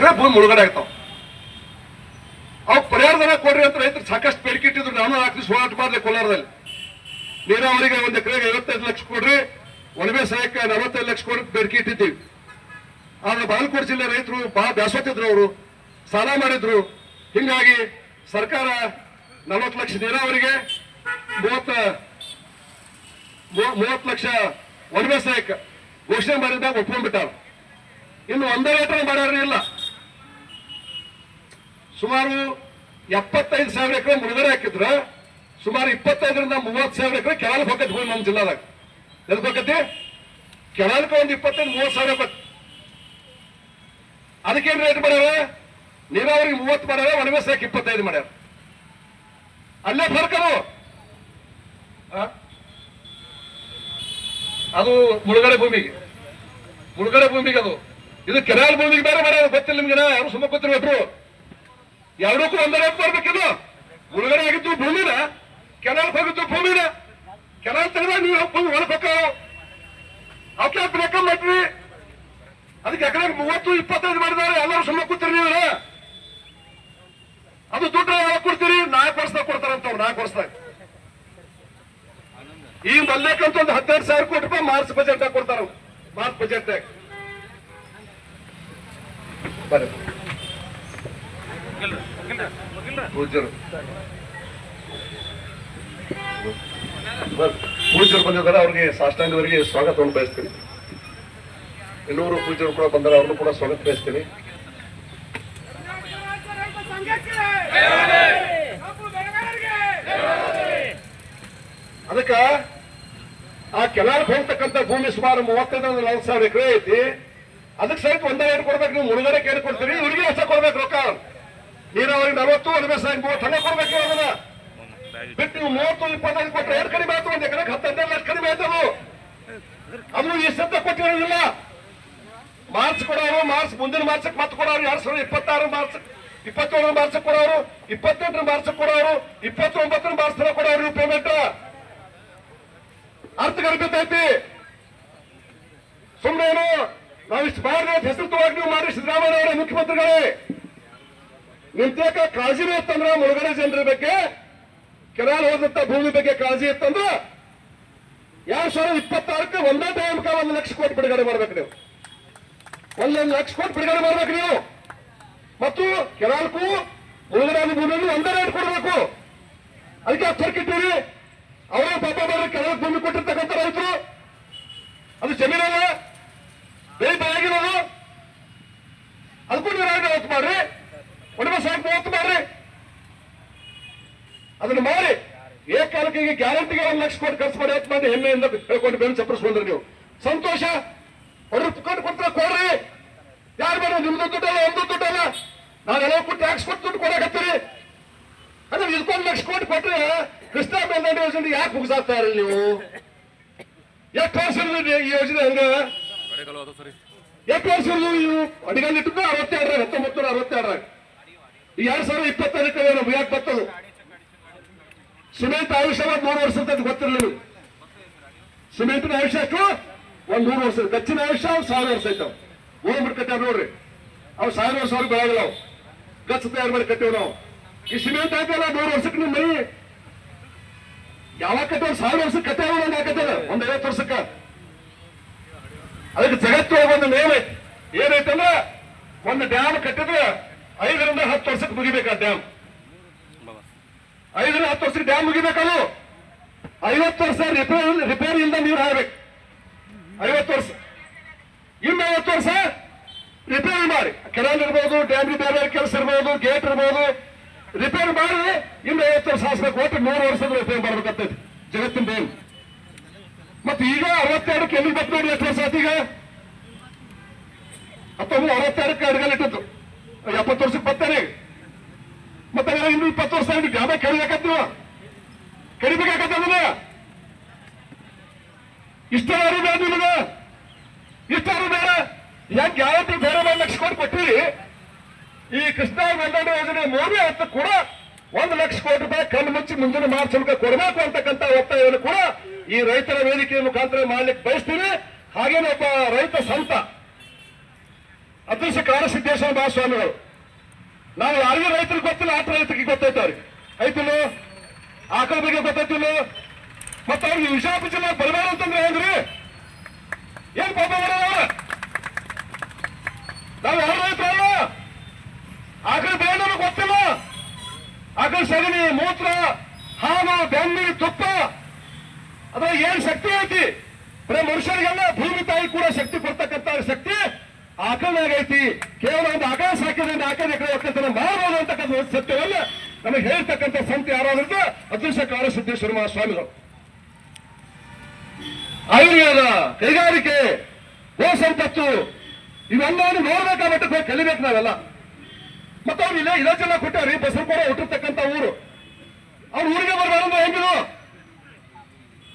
ಎಕರೆ ಭೂಮಿ ಮುಳುಗಡೆ ಆಗ್ತಾವ. ಅವ್ ಪರಿಹಾರಧನ ಕೊಡ್ರಿ ಅಂತ ರೈತರು ಸಾಕಷ್ಟು ಬೇಡಿಕೆ ಇಟ್ಟಿದ್ರು. ನಾನು ನಾಲ್ಕು ದಿವಸ ಹೋರಾಟ ಮಾಡಿದೆ ಕೋಲಾರದಲ್ಲಿ. ನೀರಾವರಿಗೆ ಒಂದು ಎಕರೆಗೆ ಐವತ್ತೈದು ಲಕ್ಷ ಕೊಡ್ರಿ. ಒಣಬೆ ಸಹಾಯಕ್ಕೆ ನಲವತ್ತೈದು ಲಕ್ಷ ಕೊಡಿ ಬೇಡಿಕೆ ಇಟ್ಟಿದ್ದೀವಿ. ಆದ್ರೆ ಬಾಗಲಕೋಟೆ ಜಿಲ್ಲೆ ರೈತರು ಬಹಳ ಬ್ಯಾಸೋತಿದ್ರು ಅವರು. ಸಾಲ ಮಾಡಿದ್ರು. ಹಿಂಗಾಗಿ ಸರ್ಕಾರ ನಲವತ್ತು ಲಕ್ಷ ನೀರಾವರಿಗೆ, ಮೂವತ್ತ ಮೂವತ್ತು ಲಕ್ಷ ಒಣಬೆ ಸಹಾಯಕ್ಕೆ ಘೋಷಣೆ ಮಾಡಿದಾಗ ಒಪ್ಕೊಂಡ್ಬಿಟ್ಟಾರ. ಇನ್ನು ಒಂದೇ ಲೀಟರ್ ಮಾಡ್ಯಾರ ಇಲ್ಲ. ಸುಮಾರು ಎಪ್ಪತ್ತೈದು ಸಾವಿರ ಎಕರೆ ಮುಳುಗಡೆ ಹಾಕಿದ್ರ, ಸುಮಾರು ಇಪ್ಪತ್ತೈದರಿಂದ ಮೂವತ್ತು ಸಾವಿರ ಎಕರೆ ಕೆಳಲ್ ಹೋಗತ್ತೆ ಭೂಮಿ ನಮ್ಮ ಜಿಲ್ಲಾದಾಗ. ಎದಕ್ಕೆ ಹೋಗತ್ತೆ ಕೆಳಲ್ಕ ಒಂದು ಇಪ್ಪತ್ತೈದು, ಮೂವತ್ತು ಸಾವಿರ ಬತ್ ಅದಕ್ಕೇನು ರೇಟ್ ಮಾಡ್ಯಾರ? ನೀರಾವರಿ ಮೂವತ್ತು ಮಾಡ್ಯಾರ, ಒಣವೇ ಸಾಕು ಇಪ್ಪತ್ತೈದು ಮಾಡ್ಯಾರ. ಅಲ್ಲೇ ಫರ್ಕವು ಅದು ಮುಳುಗಡೆ ಭೂಮಿಗೆ. ಮುಳುಗಡೆ ಭೂಮಿಗೆ ಅದು. ಇದು ಕೆನಾಲ್ ಭೂಮಿಗೆ ಬೇರೆ ಮಾಡ್ಯಾರ ಗೊತ್ತಿಲ್ಲ ನಿಮ್ಗೆ, ಯಾರು ಸುಮ್ಮ ಗೊತ್ತಿರ್ಬೇಕು ಎರಡಕ್ಕೂ ಒಂದರ ಬರ್ಬೇಕಿಲ್ಲ ಮುಳುಗಡೆ ಆಗಿದ್ದು ಭೂಮಿನ, ಕೆನಾಲ್ ಹೋಗಿದ್ದು ಭೂಮಿನ. ಕೆನಾಲ್ ತೆಗೆದ ನೀವು ಭೂಮಿ ಹೋಗ್ತಾವ ಅವಕ್ಕೆ ಬ್ರೇಕ ಮಾಡ್ರಿ ಅದಕ್ಕೆ ಎಕರೆ ಮೂವತ್ತು, ಇಪ್ಪತ್ತೈದು ಮಾಡಿದಾರೆ ಎಲ್ಲರೂ ಸುಮ್ಮನೆ ಕೂತಿರಿ ನೀವು. ಅದು ದುಡ್ಡು ಯಾವಾಗ ಕೊಡ್ತೀರಿ? ನಾಲ್ಕು ವರ್ಷದಾಗ ಕೊಡ್ತಾರಂತ ನಾಲ್ಕು ವರ್ಷದಾಗ. ಈ ಮಲ್ಲೇಕಂತ ಒಂದು ಹದಿನೈದು ಸಾವಿರ ಕೋಟಿ ರೂಪಾಯಿ ಮಾರ್ಚ್ ಬಜೆಟ್ ಕೊಡ್ತಾರ ಮಾರ್ಚ್ ಬಜೆಟ್ ಬರ್ರಿ ಬರ್ರಿ. ಪೂಜ್ಯರು. ಬಂದಿದ್ದಾರೆ, ಅವ್ರಿಗೆ ಸಾಷ್ಟಾಂಗವರಿಗೆ ಸ್ವಾಗತವನ್ನು ಬಯಸ್ತೀನಿ. ಇನ್ನೂರು ಪೂಜ್ಯರು ಕೂಡ ಬಂದರೆ ಅವ್ರನ್ನು ಕೂಡ ಸ್ವಾಗತ ಬಯಸ್ತೀನಿ. ಅದಕ್ಕ ಆ ಕೆನಾಲ್ ಹೋಗ್ತಕ್ಕಂಥ ಭೂಮಿ ಸುಮಾರು ಮೂವತ್ತೈದು ಸಾವಿರ ಎಕರೆ ಐತಿ. ಅದಕ್ಕೆ ಸಹಿತ ಒಂದೇ ರೇಟ್ ಕೊಡ್ಬೇಕು, ನೀವು ಮುಳುಗಡೆ ಕೇಳಿ ಕೊಡ್ತೀರಿ, ಇವ್ರಿಗೆ ಅಷ್ಟೇ ಕೊಡ್ಬೇಕು ರೊಕ್ಕ. ನೀರಾವರಿ ನಲವತ್ತು ಒಂದು ಬೇಸಾಯ ಮೂವತ್ತು ಹಣ ಕೊಡ್ಬೇಕು ಅದನ್ನ ಬಿಟ್ಟು ನೀವು ಮೂವತ್ತು, ಇಪ್ಪತ್ತೈದು ಕೊಟ್ಟರೆ ಎರಡು ಕಡಿಮೆ ಆಯ್ತು. ಒಂದು ಎಕರೆ ಹತ್ತೈದು ಲಕ್ಷ ಕಡಿಮೆ ಆಯ್ತು ಅದು. ಅದು ಈ ಸದ್ಯ ಕೊಟ್ಟಿರೋದಿಲ್ಲ. ಮಾರ್ಚ್ ಕೊಡೋರು, ಮಾರ್ಚ್ ಮುಂದಿನ ಮಾರ್ಚಕ್ಕೆ ಮತ್ತೆ ಕೊಡೋರು. ಎರಡ್ ಸಾವಿರದ ಇಪ್ಪತ್ತಾರು ಮಾರ್ಚ್, ಇಪ್ಪತ್ತೇಳರ ಮಾರ್ಚ್ ಕೊಡೋರು. ಇಪ್ಪತ್ತೆಂಟರ ಮಾರ್ಚ್ ಕೊಡೋರು. ಇಪ್ಪತ್ತೊಂಬತ್ತರ ಮಾರ್ಚ್ ತನಕ ಕೊಡೋರು ಪೇಮೆಂಟ್ ಅರ್ಥಗರ್ಭಿತೈತಿ ಸುಮ್ಮನೆ ನಾವು ಇಷ್ಟು ಬಾರಿ ಹೆಸರು ತಗೊಂಡು ನೀವು ಮಾಡಿ ಸಿದ್ದರಾಮಯ್ಯ ಅವರೇ, ಮುಖ್ಯಮಂತ್ರಿಗಳೇ. ನಿಮ್ ಕಾಳಜಿ ಇತ್ತಂದ್ರ ಮುಳುಗಡೆ ಜನರ ಬಗ್ಗೆ? ಕೆನಾಲ್ ಹೋದಂತ ಭೂಮಿ ಬಗ್ಗೆ ಕಾಳಜಿ ಇತ್ತಂದ್ರ ಎರಡ್ ಸಾವಿರದ ಇಪ್ಪತ್ತಾರಕ್ಕೆ ಒಂದೇ ಟೈಮ್ಕ ಒಂದು ಲಕ್ಷ ಕೋಟಿ ಬಿಡುಗಡೆ ಮಾಡ್ಬೇಕು ನೀವು. ಒಂದೊಂದು ಲಕ್ಷ ಕೋಟಿ ಬಿಡುಗಡೆ ಮಾಡ್ಬೇಕು ನೀವು. ಮತ್ತು ಕೆನಾಲ್ಕು ಮುಳುಗಡೆ ಭೂಮಿಯನ್ನು ಒಂದೇ ರೇಟ್ ಕೊಡಬೇಕು. ಅದಕ್ಕೆ ಅಚ್ಚರ್ಕಿಟ್ಟಿರಿ ಅವರೇ ಪಾಪ ಮಾಡಿ ಕೆನಾಲ್ ಭೂಮಿ ಕೊಟ್ಟಿರ್ತಕ್ಕಂಥ ರೈತರು. ಅದು ಜಮೀನಲ್ಲ ಬೆಳೆ ಬೆಳಗಿರೋದು ಅದಕ್ಕೂ ನೀವು ರಾಜ ಹೊತ್ತು ಮಾಡ್ರಿ ಒಡವೆ ಸಾಕು ಮೂವತ್ತು ಮಾಡ್ರಿ ಅದನ್ನ ಮಾಡಿ ಈಗ ಗ್ಯಾರಂಟಿಗೆ ಒಂದು ಲಕ್ಷ ಕೋಟಿ ಖರ್ಚು ಮಾಡಿ ಮಾಡಿ ಹೆಮ್ಮೆಯಿಂದ ಹೇಳ್ಕೊಂಡು ಬೆನ್ನು ಚಪ್ಪರಿಸ್ಕೊಂಡ್ರಿ ನೀವು? ಸಂತೋಷ? ಅವ್ರು ಕೊಟ್ಟು ಕೊಡ್ತಾರೆ, ಕೊಡ್ರಿ. ಯಾರು ಬೇಡ, ನಿಮ್ದು ದುಡ್ಡಲ್ಲ ಒಂದು ದುಡ್ಡಲ್ಲ ನಾವೆಲ್ಲ ಕೊಟ್ಟು ಟ್ಯಾಕ್ಸ್ ಕೊಟ್ಟು ದುಡ್ಡು ಕೊಡಕತ್ತೀರಿ. ಅಂದ್ರೆ ಇದಕ್ಕೊಂದು ಲಕ್ಷ ಕೋಟಿ ಕೊಟ್ರೆ ಕೃಷ್ಣ ಮೇಲ್ದಂಡೆ ಯೋಜನೆ ಯಾಕೆ ಮುಗಿಸಾಗ್ತಾ ಇರಲಿ ನೀವು? ಎಷ್ಟು ವರ್ಷ ಈ ಯೋಜನೆ ಹಂಗ ಎಷ್ಟು ವರ್ಷ ನೀವು ಅಡಿಗಲ್ಲಿ ಇಟ್ಟು ಅರವತ್ತೆರಡರ ಹತ್ತೊಂಬತ್ತು ನೂರ ಅರವತ್ತೆರಡರಾಗ ಎರಡ್ ಸಾವಿರದ ಇಪ್ಪತ್ತೈದಕ್ಕೆ ನಾವು ಯಾಕೆ ಬರ್ತದು ಸಿಮೆಂಟ್ ಆಯುಷ್ಯ ಒಂದ್ ಮೂರು ವರ್ಷ ಅಂತ ಗೊತ್ತಿರಲಿಲ್ಲ ಸಿಮೆಂಟಿನ ಆಯುಷ್ಯ ಎಷ್ಟು? ಒಂದ್ ನೂರು ವರ್ಷ. ಗಚ್ಚಿನ ಆಯುಷ್ಯ ಅವ್ ಸಾವಿರ ವರ್ಷ ಐತಾವ ಮೂರು ಮಾಡಿ ನೋಡ್ರಿ. ಅವು ಸಾವಿರ ವರ್ಷ ಅವ್ರಿಗೆ ಬೆಳಗಲ್ಲ ಅವು. ಗಚ್ಚ ತಯಾರು ಮಾಡಿ ಕಟ್ಟಿವ್ ನಾವು. ಈ ಸಿಮೆಂಟ್ ಹಾಕಲ್ಲ ನೂರು ವರ್ಷಕ್ಕೆ ನಿಮ್ಮ ಮನಿ. ಯಾವಾಗ ಕಟ್ಟೋ ಸಾವಿರ ವರ್ಷಕ್ಕೆ ಕಟ್ಟಾವ ಒಂದು ಹಾಕತ್ತದ ಒಂದ್ ಐವತ್ತು ವರ್ಷಕ್ಕ. ಅದಕ್ಕೆ ಜಗತ್ತೊಳಗೆ ಒಂದು ನೇಮ್ ಏನೈತಂದ್ರ ಒಂದು ಡ್ಯಾಮ್ ಕಟ್ಟಿದ್ರೆ ಐದರಿಂದ ಹತ್ತು ವರ್ಷಕ್ಕೆ ಮುಗಿಬೇಕು ಆ ಡ್ಯಾಮ್. ಐದರಿಂದ ಹತ್ತು ವರ್ಷಕ್ಕೆ ಡ್ಯಾಮ್ ಮುಗಿಬೇಕಲ್ಲ? ಐವತ್ತು ವರ್ಷ ರಿಪೇರಿ ಇಲ್ಲದ ನೀರು ಹಾಕ್ಬೇಕು. ಐವತ್ತು ವರ್ಷ. ಇನ್ನು ಐವತ್ತು ವರ್ಷ ರಿಪೇರಿ ಮಾಡಿ. ಕೆನಾಲ್ ಇರ್ಬೋದು ಡ್ಯಾಮ್ ರಿಪೇರ್ ಕೆಲಸ ಇರ್ಬೋದು ಗೇಟ್ ಇರ್ಬೋದು. ರಿಪೇರಿ ಮಾಡಿ, ಇನ್ನು ಐವತ್ತು ವರ್ಷ ಹಾಸ್ಬೇಕು ಒಟ್ಟು ನೂರು ವರ್ಷದ ರಿಪೇರಿ ಮಾಡ್ಬೇಕಾಗ್ತೈತಿ ಜಗತ್ತಿನ ಬೇಲ್ ಮತ್ತೆ ಈಗ ಅರವತ್ತೆರಡಕ್ಕೆ ಎಲ್ಲಿ ಬತ್ತು ನೋಡಿ ಎಷ್ಟು ವರ್ಷ ಈಗ? ಹತ್ತೊಂಬತ್ತು, ಅರವತ್ತೆರಡಕ್ಕೆ ಅಡ್ಗಲ್ ಇಟ್ಟಿತ್ತು ಎಪ್ಪತ್ತು ವರ್ಷಕ್ಕೆ ಬರ್ತಾನೆ ಇನ್ನು ಇಪ್ಪತ್ತು ವರ್ಷ ಆಗಿ ಡ್ಯಾಮ ಕಡಿಬೇಕಾಗ್ತೀವ ಕಡಿಬೇಕಾಗತ್ತ ಅದನ್ನ? ಇಷ್ಟಾರು ಬೇಡ ನಿಮಗ? ಇಷ್ಟಾರು ಬೇಡ? ಯಾಕೆ ಗ್ಯಾರಂಟಿ ಬೇರೆ ಒಂದು ಲಕ್ಷ ಕೋಟಿ ಕೊಟ್ಟಿರಿ? ಈ ಕೃಷ್ಣ ವೆಲ್ಲಡ ಯೋಜನೆ ಮೋದಿ ಅಂತ ಕೂಡ ಒಂದು ಲಕ್ಷ ಕೋಟಿ ರೂಪಾಯಿ ಕಣ್ಣು ಮುಚ್ಚಿ ಮುಂದಿನ ಮಾರ್ಚ್ ಮೂಲಕ ಕೊಡಬೇಕು ಅಂತಕ್ಕಂಥ ಒತ್ತಾಯವನ್ನು ಕೂಡ ಈ ರೈತರ ವೇದಿಕೆಯ ಮುಖಾಂತರ ಮಾಡ್ಲಿಕ್ಕೆ ಬಯಸ್ತೀವಿ ಹಾಗೇನೆ ಒಬ್ಬ ರೈತ ಸಂತ. ಅದೃಶ್ಯ ಕಾರಸಿದ್ದೇಶ್ವರ ಮಹಾಸ್ವಾಮಿಗಳು. ನಾವು ಯಾರಿಗೂ ರೈತರಿಗೆ ಗೊತ್ತಿಲ್ಲ ಆಟ ರೈತರಿಗೆ ಗೊತ್ತೈತವ್ರಿ ಐತಿಲ್ಲ ಆಕಳ ಬಗ್ಗೆ ಗೊತ್ತೈತಿಲ್ಲ ಮತ್ತೆ ಅವ್ರಿಗೆ ವಿಷಾಪ ಜನ ಬರಬೇಡ ಅಂತಂದ್ರೆ ಹೆಂಗ್ರಿ? ಏನ್ ಪಾಪ ಮಾಡೋಣ ನಾವು ಯಾರು ರೈತರಲ್ಲ ಆಕಳ ಬೇಡ ಗೊತ್ತಿಲ್ಲ. ಆಕಳ ಸಗಣಿ, ಮೂತ್ರ ಹಾಲು ಬೆಣ್ಣೆ ತುಪ್ಪ ಅದ್ರ ಏನ್ ಶಕ್ತಿ ಐತಿ? ಬರೀ ಮನುಷ್ಯರಿಗೆಲ್ಲ ಭೂಮಿ ತಾಯಿ ಕೂಡ ಶಕ್ತಿ ಕೊಡ್ತಕ್ಕಂತ ಶಕ್ತಿ? ಐತಿ ಕೇವಲ ಒಂದು ಆಕಳ ಸಾಕಿದ್ರಿಂದ ಆಕಳ ಎಕರೆ ಒಕ್ಕಲತನ ಮಾಡಬಹುದು ಅಂತಕ್ಕಂಥ ಒಂದು ಸತ್ಯವನ್ನ ನಮಗೆ ಹೇಳ್ತಕ್ಕಂಥ ಸಂತ ಯಾರಾದ್ರೂ ಅದೃಶ್ಯ ಕಾಲ ಸಿದ್ದೇಶ್ವರ ಮಹಾಸ್ವಾಮಿಗಳು ಆಯುರ್ವೇದ, ಕೈಗಾರಿಕೆ ಗೋ ಸಂಪತ್ತು ಇವೆಲ್ಲವನ್ನು ಮಟ್ಟಕ್ಕೆ ಹೋಗಿ ಕಲಿಬೇಕು ನಾವೆಲ್ಲ. ಮತ್ತೆ ಅವ್ರು ಇಲ್ಲೇ ಇದೇ ಜನ ಕೊಟ್ಟಾರಿ ಬಸರು ಕೂಡ ಹುಟ್ಟಿರ್ತಕ್ಕಂಥ ಊರು. ಅವ್ರ ಊರಿಗೆ ಬರಬಾರ್ದು ಹೆಂಗಿದು?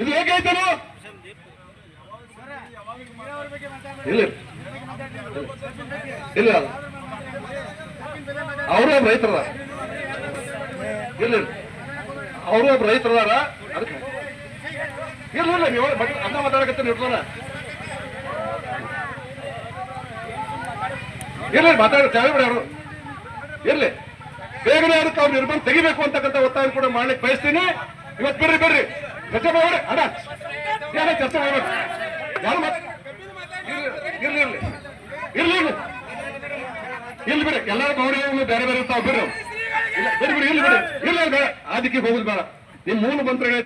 ಇದು ಹೇಗೆ ಇಲ್ಲ. ಇಲ್ಲ. ಅವರು ಒಬ್ಬ ರೈತರ ಇಲ್ಲ ಅವರು ಒಬ್ಬ ರೈತರದಾರ ಅದಕ್ಕೆ. ಇಲ್ಲ ಇಲ್ಲ, ನೀವು ಬಟ್ ಅನ್ನ ಮಾತಾಡಕತ್ತೀನಿ ನೋಡ್ತಾರ ಇರ್ಲಿ ಮಾತಾಡ ಚಾವಿ ಬಿಡ ಅವರು. ಇರ್ಲಿ. ಬೇಗನೆ ಅದಕ್ಕೆ ಅವ್ರು ನಿರ್ಬಂಧ ತೆಗಿಬೇಕು ಅಂತಕ್ಕಂಥ ಒತ್ತಾಯ ಕೂಡ ಮಾಡ್ಲಿಕ್ಕೆ ಬಯಸ್ತೀನಿ. ಇವತ್ತು ಬಿಡ್ರಿ ಬಿಡ್ರಿ. ಚರ್ಚೆ ಮಾಡಿ ಅಣ್ಣ. ಯಾರ ಚರ್ಚೆ ಮಾಡ್ಬೇಕು. ಯಾರು ಇರ್ಲಿ ಇರ್ಲಿ. ಇರ್ಲಿ ಇಲ್ಲಿ ಬಿಡಿ. ಎಲ್ಲರೂ ಗೌರವ ಬೇರೆ ಬೇರೆ ತಾವು ಬಿಡ್ರಿ ಇಲ್ಲ, ಬಿಡಿ ಬಿಡಿ ಇಲ್ಲಿ ಬಿಡಿ. ಇಲ್ಲ ಅದಕ್ಕೆ ಹೋಗುದು ಬೇಡ. ನಿಮ್ ಮೂಲ ಮಂತ್ರಗಳು